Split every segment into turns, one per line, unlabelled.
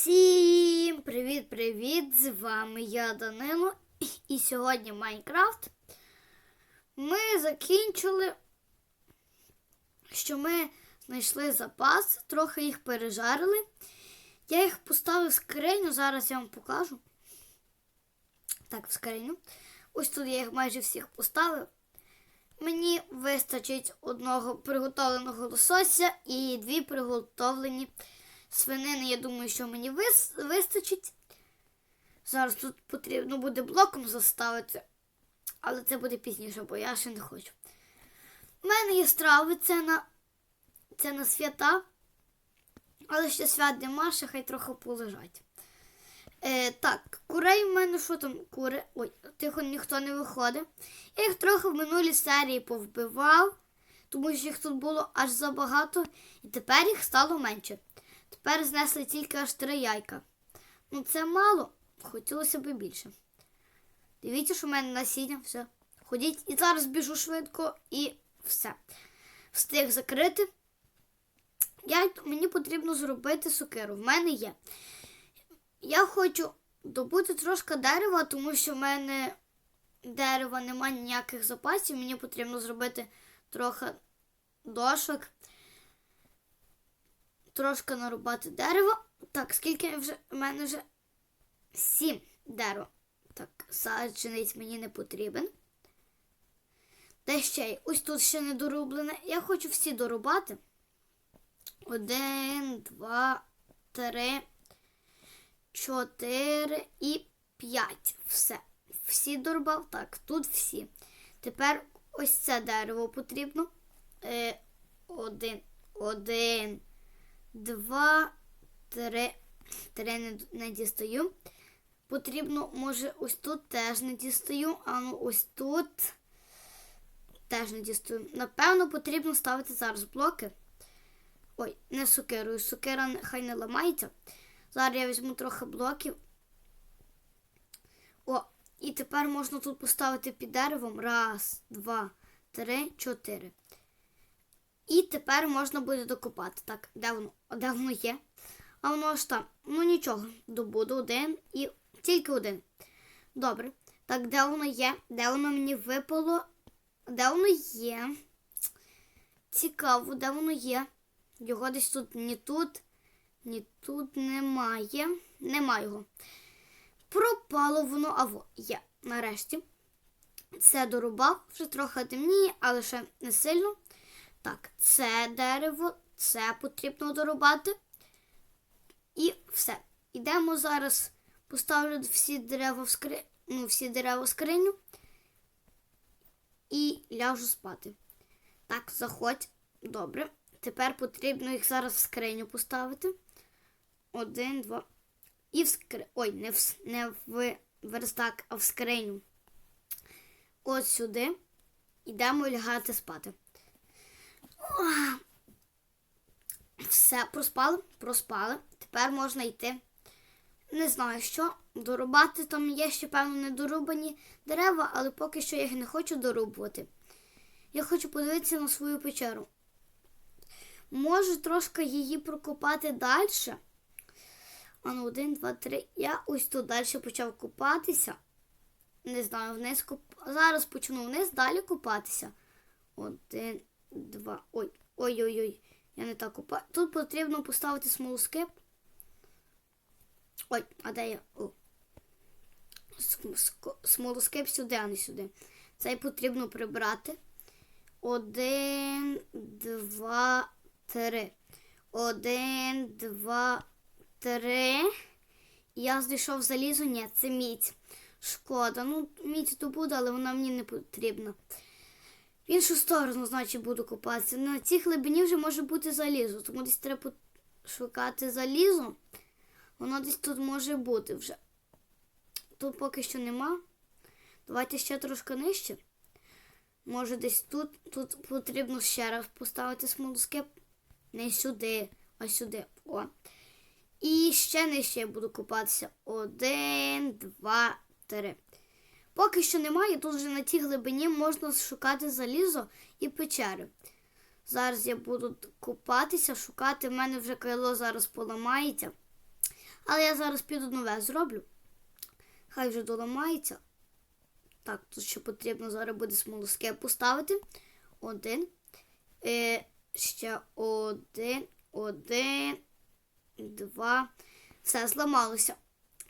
Всім привіт-привіт! З вами я Данило. І сьогодні Майнкрафт. Ми закінчили, що ми знайшли запас, трохи їх пережарили. Я їх поставив в скриню, зараз я вам покажу. Так, в скриню. Ось тут я їх майже всіх поставив. Мені вистачить одного приготовленого лосося і дві приготовлені свинини. Я думаю, що мені вис- вистачить. Зараз тут потрібно буде блоком заставити, але це буде пізніше, бо я ще не хочу. У мене є страви, це на, це на свята, але ще свят нема, ще хай трохи полежать. Е, так, курей в мене що там? Кури. Ой, тихо ніхто не виходить. Я їх трохи в минулій серії повбивав, тому що їх тут було аж забагато, і тепер їх стало менше. Тепер знесли тільки аж три яйка. Ну це мало, хотілося б більше. Дивіться, що в мене насіння, все. Ходіть і зараз біжу швидко і все. Встиг закрити. Я, мені потрібно зробити сокиру. В мене є. Я хочу добути трошки дерева, тому що в мене дерева немає ніяких запасів. Мені потрібно зробити трохи дошок трошки нарубати дерево. Так, скільки вже в мене вже сім дерева. Так, саджанець мені не потрібен. Де ще є? Ось тут ще не дорублене. Я хочу всі дорубати. Один, два, три, чотири і п'ять. Все. Всі дорубав. Так, тут всі. Тепер ось це дерево потрібно. Е, один, один два, три. Три не, не дістаю. Потрібно, може, ось тут теж не дістаю, а ну ось тут теж не дістаю. Напевно, потрібно ставити зараз блоки. Ой, не сукерою. Сукера хай не ламається. Зараз я візьму трохи блоків. О, і тепер можна тут поставити під деревом. Раз, два, три, чотири. І тепер можна буде докопати. Так, де воно? Де воно є? А воно аж там. Ну нічого, добуду один і тільки один. Добре. Так, де воно є? Де воно мені випало? Де воно є? Цікаво, де воно є? Його десь тут ні тут, ні тут немає. Нема його. Пропало воно, а во є. Нарешті. Це дорубав, вже трохи темніє, але ще не сильно. Так, це дерево, це потрібно дорубати. І все. Ідемо зараз, поставлю всі дерева в скри... ну, всі дерева в скриню і ляжу спати. Так, заходь. Добре. Тепер потрібно їх зараз в скриню поставити. Один, два. І в скри... Ой, не в, не в верстак, а в скриню. От сюди. Ідемо лягати спати. Все, проспали? Проспали. Тепер можна йти. Не знаю що. Дорубати там є ще, певно, недорубані дерева, але поки що я їх не хочу дорубувати. Я хочу подивитися на свою печеру. Може трошки її прокопати далі. А ну, один, два, три. Я ось тут далі почав купатися. Не знаю, вниз куп... Зараз почну вниз далі купатися. Один, два. Ой, ой-ой-ой. Я не так купаю. Тут потрібно поставити смолоскип. Ой, а де я? О. Смолоскип сюди, а не сюди. Цей потрібно прибрати. Один, два, три. Один, два, три. Я знайшов залізо. Ні, це мідь. Шкода. Ну, мідь то буде, але вона мені не потрібна. В іншу сторону, значить, буду купатися. На цій глибині вже може бути залізо, тому десь треба шукати залізо. Воно десь тут може бути вже. Тут поки що нема. Давайте ще трошки нижче. Може десь тут. Тут потрібно ще раз поставити смолоскип. Не сюди, а сюди. О. І ще нижче я буду купатися. Один, два, три. Поки що немає, тут вже на тій глибині можна шукати залізо і печери. Зараз я буду купатися, шукати. В мене вже крило зараз поламається. Але я зараз піду нове зроблю. Хай вже доламається. Так, тут ще потрібно зараз буде смолоски поставити. Один. Е, ще один, один, два. Все, зламалося.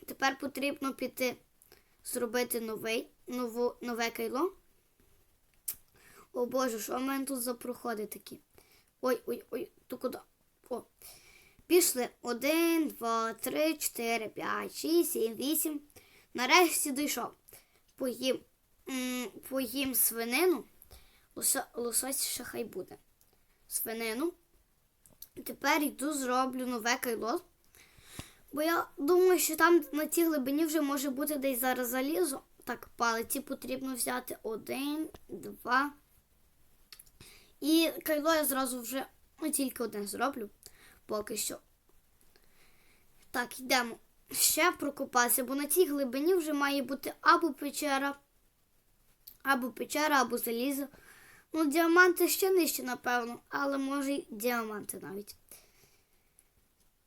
Тепер потрібно піти зробити новий, нову, нове кайло. О Боже, що в мене тут за проходи такі? Ой, ой, ой, то куди? О. Пішли. Один, два, три, чотири, п'ять, шість, сім, вісім. Нарешті дійшов. Поїм, поїм свинину. Лоса, лосось ще хай буде. Свинину. Тепер йду зроблю нове кайло. Бо я думаю, що там на цій глибині вже може бути десь зараз залізо. Так, палиці потрібно взяти. Один, два. І кайло я зразу вже ну, тільки один зроблю. Поки що. Так, йдемо. Ще прокопатися, бо на цій глибині вже має бути або печера, або печера, або залізо. Ну, діаманти ще нижче, напевно, але може й діаманти навіть.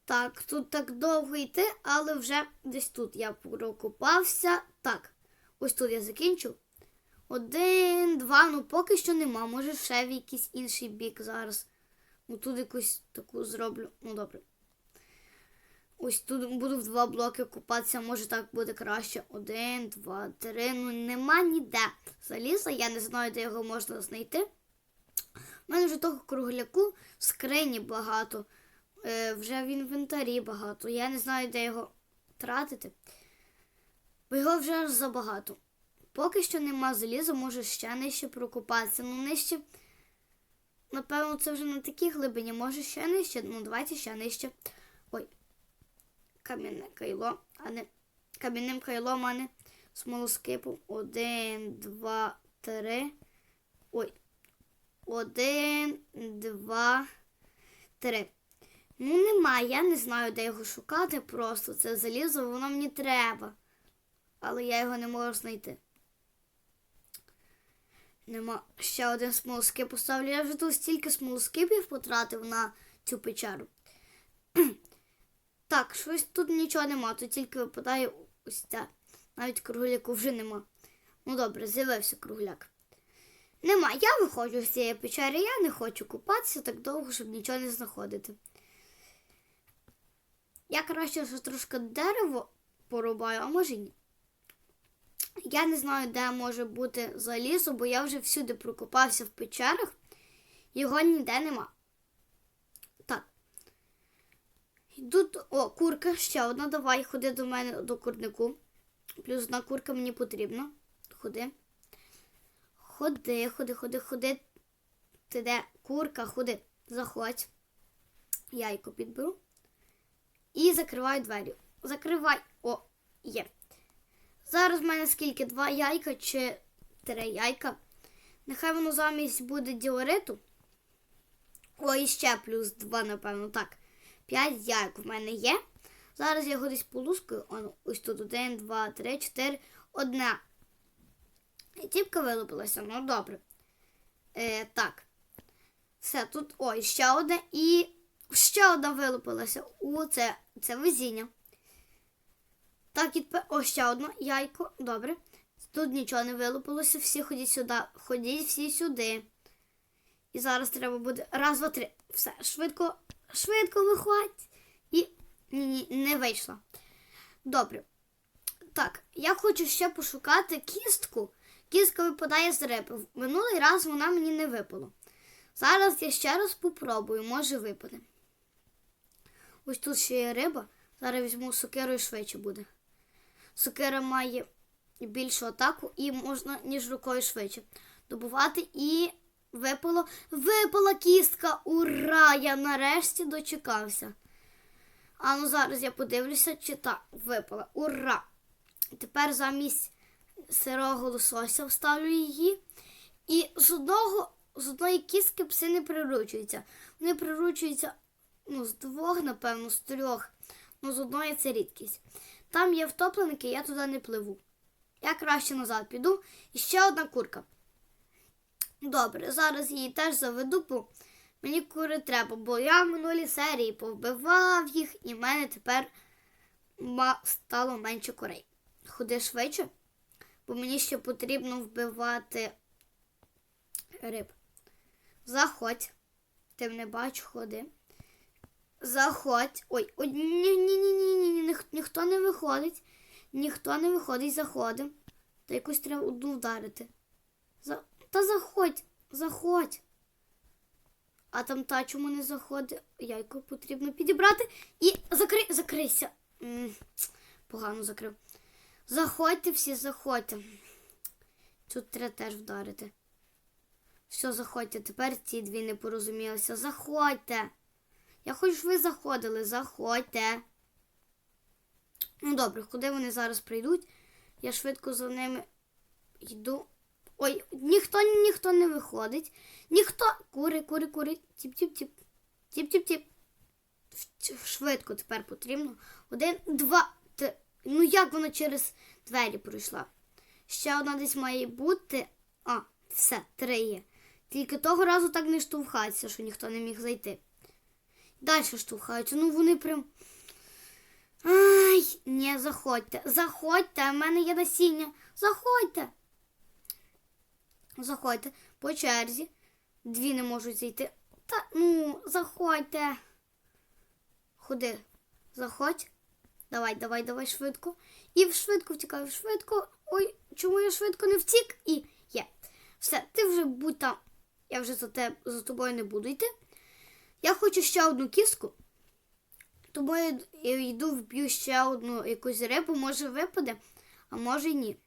Так, тут так довго йти, але вже десь тут я прокопався. Так, ось тут я закінчу. Один, два, ну поки що нема. Може ще в якийсь інший бік зараз. Ну тут якусь таку зроблю. Ну добре. Ось тут буду в два блоки купатися, може так буде краще. Один, два, три. Ну нема ніде заліза, я не знаю, де його можна знайти. У мене вже того кругляку в скрині багато, вже в інвентарі багато. Я не знаю, де його тратити. Бо його вже забагато. Поки що нема заліза, може ще нижче прокопатися. Ну, нижче, напевно, це вже на такій глибині, може ще нижче. Ну, давайте ще нижче. Ой, кам'яне кайло, а не кам'яним кайлом, а не. Один, два, три. Ой. Один, два, три. Ну, нема, я не знаю, де його шукати просто. Це залізо, воно мені треба. Але я його не можу знайти. Нема. Ще один смолоскип поставлю. Я вже тут стільки смолоскипів потратив на цю печеру. так, щось тут нічого нема, тут тільки випадає ось це. Навіть кругляку вже нема. Ну добре, з'явився кругляк. Нема, я виходжу з цієї печери, я не хочу купатися так довго, щоб нічого не знаходити. Я краще трошки дерево порубаю, а може ні. Я не знаю, де може бути залізо, бо я вже всюди прокопався в печерах. Його ніде нема. Так. Йду. до- О, курка, ще одна. Давай, ходи до мене до курнику. Плюс одна курка мені потрібна. Ходи. Ходи, ходи, ходи, ходи. Ти де? Курка, ходи. Заходь. Яйко підберу. І закриваю двері. Закривай. О, є. Зараз в мене скільки? Два яйка чи три яйка. Нехай воно замість буде діориту. О, і ще плюс два, напевно. Так. П'ять яйок в мене є. Зараз я його десь полускаю. О, ну, ось тут один, два, три, чотири. Одна. І тіпка вилупилася, ну добре. Е, так. Все, тут. Ой, ще одне і ще одна вилупилася. О, це, це везіння. Так, і о, ще одне яйко. Добре. Тут нічого не вилупилося, всі ходіть сюди. Ходіть всі сюди. І зараз треба буде. Раз, два, три. Все, швидко, швидко виходь. І ні, ні, не вийшла. Добре. Так, я хочу ще пошукати кістку. Кістка випадає з риби. Минулий раз вона мені не випала. Зараз я ще раз попробую, може випаде. Ось тут ще є риба. Зараз візьму сокиру і швидше буде. Сокира має більшу атаку і можна, ніж рукою швидше добувати. І випало. Випала кістка! Ура! Я нарешті дочекався. А ну зараз я подивлюся, чи так випала. Ура! Тепер замість сирого лосося вставлю її. І з одного, з одної кістки пси не приручуються. Вони приручуються ну, з двох, напевно, з трьох. Ну, з одної це рідкість. Там є втопленики, я туди не пливу. Я краще назад піду. І ще одна курка. Добре, зараз її теж заведу, бо мені кури треба, бо я в минулій серії повбивав їх, і в мене тепер стало менше курей. Ходи швидше, бо мені ще потрібно вбивати риб. Заходь. Ти мене бачиш, ходи. Заходь. Ой, ой, ні, ні, ні, ні, ні, ні, ніх- ніхто не виходить. Ніхто не виходить, заходимо. Та якусь треба одну вдарити. За... Та заходь, заходь. А там та чому не заходить? Яйко потрібно підібрати і закрий, закрийся. М, Погано закрив. Заходьте всі, заходьте. Тут треба теж вдарити. Все, заходьте. Тепер ці дві не порозумілися. Заходьте. Я хочу, щоб ви заходили. Заходьте. Ну добре, куди вони зараз прийдуть? Я швидко за ними йду. Ой, ніхто ніхто не виходить. Ніхто. Кури, кури, кури. Тіп-тіп-тіп. Тіп-тіп-тіп. Швидко тепер потрібно. Один, два. Три. Ну як вона через двері пройшла? Ще одна десь має бути. А, все, три є. Тільки того разу так не штовхаються, що ніхто не міг зайти. Далі штовхаються. Ну вони прям. Ай, не заходьте. Заходьте, в мене є насіння. Заходьте. Заходьте по черзі. Дві не можуть зайти. Та ну, заходьте. Ходи, заходь. Давай, давай, давай швидко. І в швидко втікаю, швидко. Ой, чому я швидко не втік? І є. Все, ти вже будь там. Я вже за, те, за тобою не буду йти. Я хочу ще одну кістку. Тому я йду вб'ю ще одну якусь рибу, може випаде, а може й ні.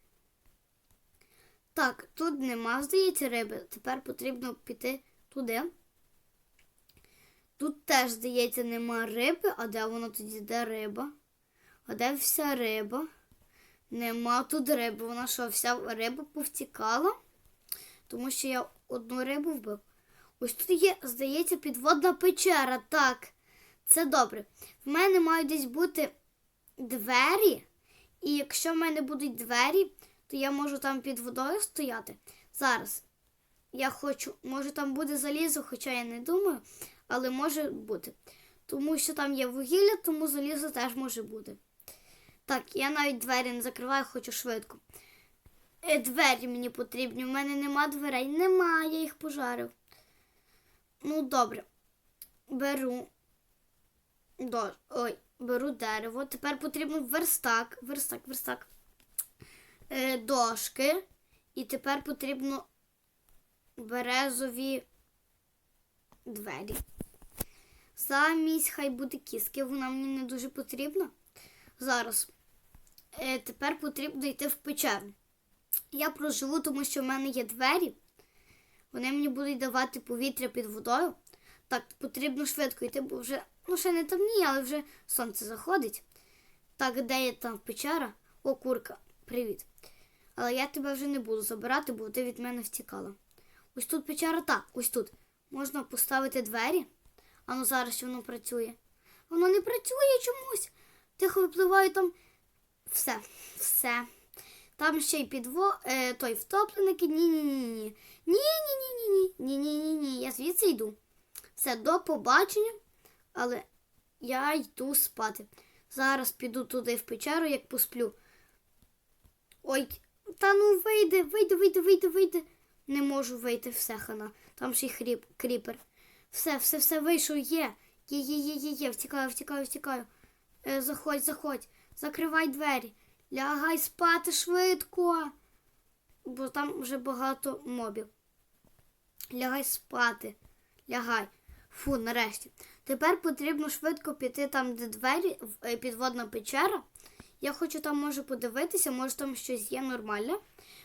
Так, тут нема, здається, риби. Тепер потрібно піти туди. Тут теж, здається, нема риби. А де вона тоді? Де риба? А де вся риба? Нема тут риби. Вона що, вся риба повтікала? Тому що я одну рибу вбив. Ось тут є, здається, підводна печера. Так, це добре. В мене мають десь бути двері. І якщо в мене будуть двері, то я можу там під водою стояти. Зараз. Я хочу, може там буде залізо, хоча я не думаю, але може бути. Тому що там є вугілля, тому залізо теж може бути. Так, я навіть двері не закриваю, хочу швидко. Е, двері мені потрібні. У мене нема дверей. Нема, я їх пожарив. Ну, добре. Беру. До... Ой, беру дерево. Тепер потрібно верстак. Верстак, верстак. Е, дошки. І тепер потрібно березові двері. Замість хай буде кіски, вона мені не дуже потрібна. Зараз. Е, тепер потрібно йти в печеру. Я проживу, тому що в мене є двері. Вони мені будуть давати повітря під водою. Так, потрібно швидко йти, бо вже, ну ще не темніє, але вже сонце заходить. Так, де є там печера? О, курка, привіт. Але я тебе вже не буду забирати, бо ти від мене втікала. Ось тут печера, так, ось тут. Можна поставити двері. А ну зараз воно працює. Воно не працює чомусь. Тихо випливаю там. Все, все. Там ще й підво е, той втопленик. Ні-ні-ні. Ні-ні-ні. Ні-ні-ні. Я звідси йду. Все, до побачення. Але я йду спати. Зараз піду туди в печеру, як посплю. Ой, та ну вийди, вийди, вийди, вийди, вийди. Не можу вийти все хана. Там ще й хріп, кріпер. Все, все, все вийшов, є. Є, є, є, є, є. Втікаю, втікаю, втікаю. Е, заходь, заходь, закривай двері. Лягай спати швидко. Бо там вже багато мобів. Лягай спати. Лягай. Фу, нарешті. Тепер потрібно швидко піти там, де двері, е, підводна печера. Я хочу там може подивитися, може там щось є нормальне.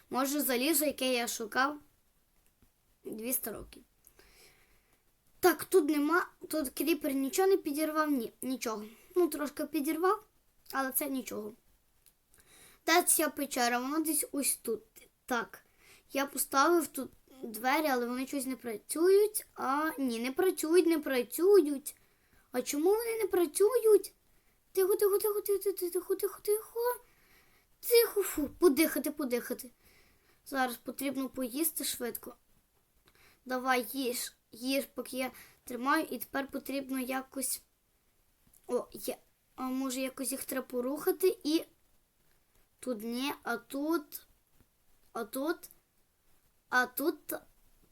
Може залізо, яке я шукав 200 років. Так, тут нема, тут кріпер нічого не підірвав, ні, нічого. Ну, трошки підірвав, але це нічого. Де ця печера? Вона десь ось тут. Так. Я поставив тут двері, але вони щось не працюють. А ні, не працюють, не працюють. А чому вони не працюють? Тихо, тихо, тихо, тихо, тихо, тихо, тихо. Тихо, фу, подихати, подихати. Зараз потрібно поїсти швидко. Давай їж, їж, поки я тримаю, і тепер потрібно якось. О, є. А може якось їх треба порухати і. Тут ні, а тут. А тут. А тут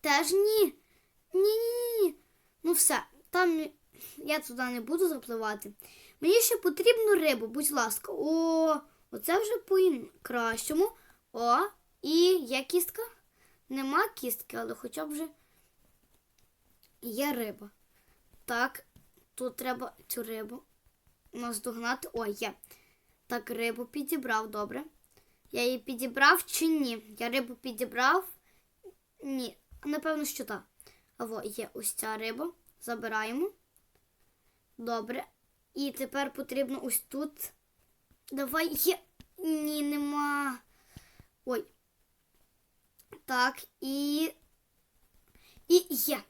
теж ні. Ні-ні-ні. Ну все, там я туди не буду запливати. Мені ще потрібно рибу, будь ласка. О, оце вже по кращому. О, і є кістка? Нема кістки, але хоча б вже є риба. Так, тут треба цю рибу наздогнати. О, є. Так, рибу підібрав, добре. Я її підібрав чи ні? Я рибу підібрав? Ні. Напевно, що так. А во, є ось ця риба. Забираємо. Добре. І тепер потрібно ось тут. Давай є. Ні, нема. Ой. Так, і. І є.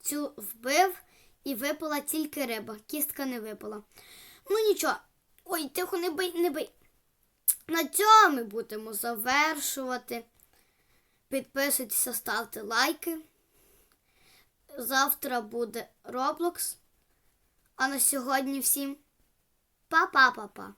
Цю вбив і випала тільки риба. Кістка не випала. Ну нічого. Ой, тихо, не бий, не бий. На цьому ми будемо завершувати. Підписуйтеся, ставте лайки. Завтра буде Roblox. А на сьогодні всім па-па-па-па.